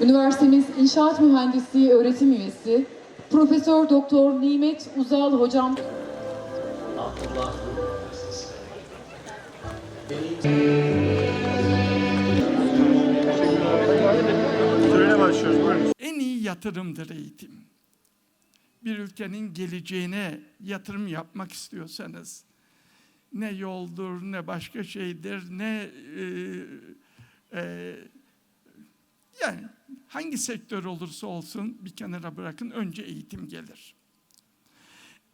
Üniversitemiz İnşaat Mühendisliği öğretim üyesi Profesör Doktor Nimet Uzal hocam Abdullah Üniversitesi. Sürene başlıyoruz. Buyurun. En iyi yatırımdır eğitim. Bir ülkenin geleceğine yatırım yapmak istiyorsanız ne yoldur, ne başka şeydir, ne e, e, yani hangi sektör olursa olsun bir kenara bırakın önce eğitim gelir.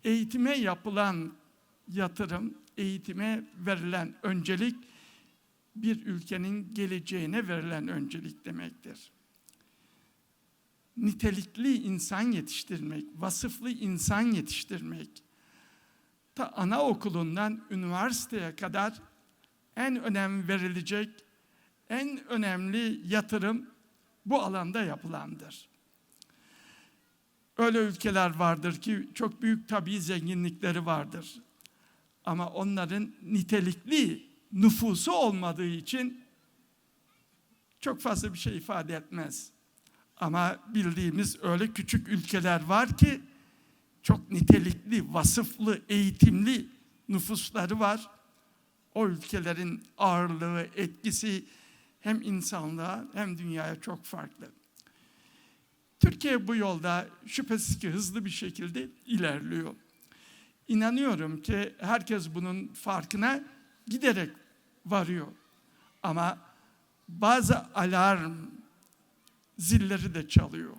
Eğitime yapılan yatırım, eğitime verilen öncelik bir ülkenin geleceğine verilen öncelik demektir nitelikli insan yetiştirmek, vasıflı insan yetiştirmek, ta anaokulundan üniversiteye kadar en önem verilecek, en önemli yatırım bu alanda yapılandır. Öyle ülkeler vardır ki çok büyük tabii zenginlikleri vardır. Ama onların nitelikli nüfusu olmadığı için çok fazla bir şey ifade etmez. Ama bildiğimiz öyle küçük ülkeler var ki çok nitelikli, vasıflı, eğitimli nüfusları var. O ülkelerin ağırlığı, etkisi hem insanlığa hem dünyaya çok farklı. Türkiye bu yolda şüphesiz ki hızlı bir şekilde ilerliyor. İnanıyorum ki herkes bunun farkına giderek varıyor. Ama bazı alarm zilleri de çalıyor.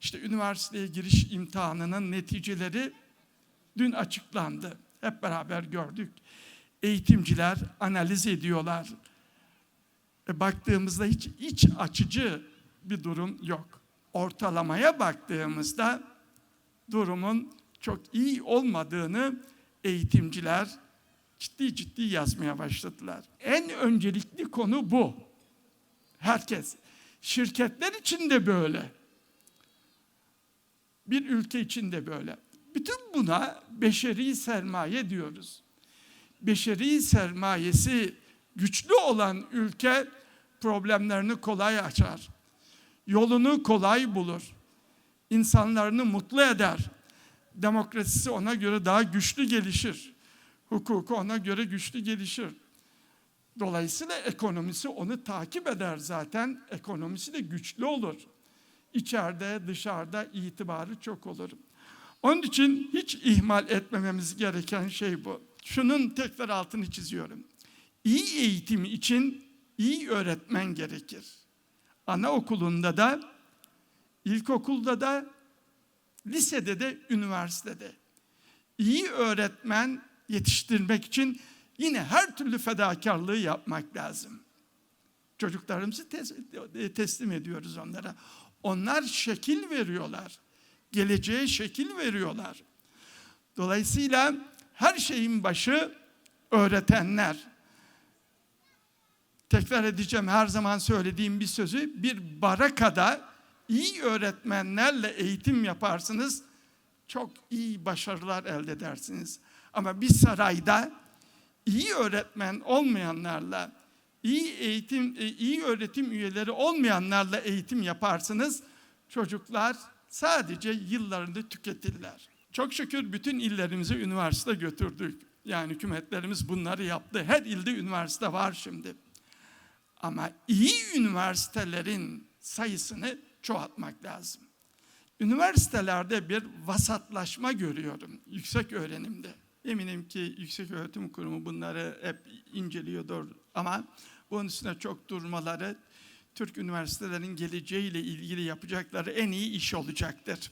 İşte üniversiteye giriş imtihanının neticeleri dün açıklandı. Hep beraber gördük. Eğitimciler analiz ediyorlar. E, baktığımızda hiç iç açıcı bir durum yok. Ortalamaya baktığımızda durumun çok iyi olmadığını eğitimciler ciddi ciddi yazmaya başladılar. En öncelikli konu bu. Herkes Şirketler için de böyle. Bir ülke için de böyle. Bütün buna beşeri sermaye diyoruz. Beşeri sermayesi güçlü olan ülke problemlerini kolay açar. Yolunu kolay bulur. İnsanlarını mutlu eder. Demokrasisi ona göre daha güçlü gelişir. Hukuku ona göre güçlü gelişir. Dolayısıyla ekonomisi onu takip eder zaten. Ekonomisi de güçlü olur. İçeride, dışarıda itibarı çok olur. Onun için hiç ihmal etmememiz gereken şey bu. Şunun tekrar altını çiziyorum. İyi eğitim için iyi öğretmen gerekir. Anaokulunda da, ilkokulda da, lisede de, üniversitede. İyi öğretmen yetiştirmek için Yine her türlü fedakarlığı yapmak lazım. Çocuklarımızı tes teslim ediyoruz onlara. Onlar şekil veriyorlar. Geleceğe şekil veriyorlar. Dolayısıyla her şeyin başı öğretenler. Tekrar edeceğim her zaman söylediğim bir sözü. Bir barakada iyi öğretmenlerle eğitim yaparsınız. Çok iyi başarılar elde edersiniz. Ama bir sarayda iyi öğretmen olmayanlarla, iyi eğitim, e, iyi öğretim üyeleri olmayanlarla eğitim yaparsınız. Çocuklar sadece yıllarını tüketirler. Çok şükür bütün illerimize üniversite götürdük. Yani hükümetlerimiz bunları yaptı. Her ilde üniversite var şimdi. Ama iyi üniversitelerin sayısını çoğaltmak lazım. Üniversitelerde bir vasatlaşma görüyorum yüksek öğrenimde. Eminim ki Yüksek Öğretim Kurumu bunları hep inceliyordur ama bunun üstüne çok durmaları Türk üniversitelerin geleceğiyle ilgili yapacakları en iyi iş olacaktır.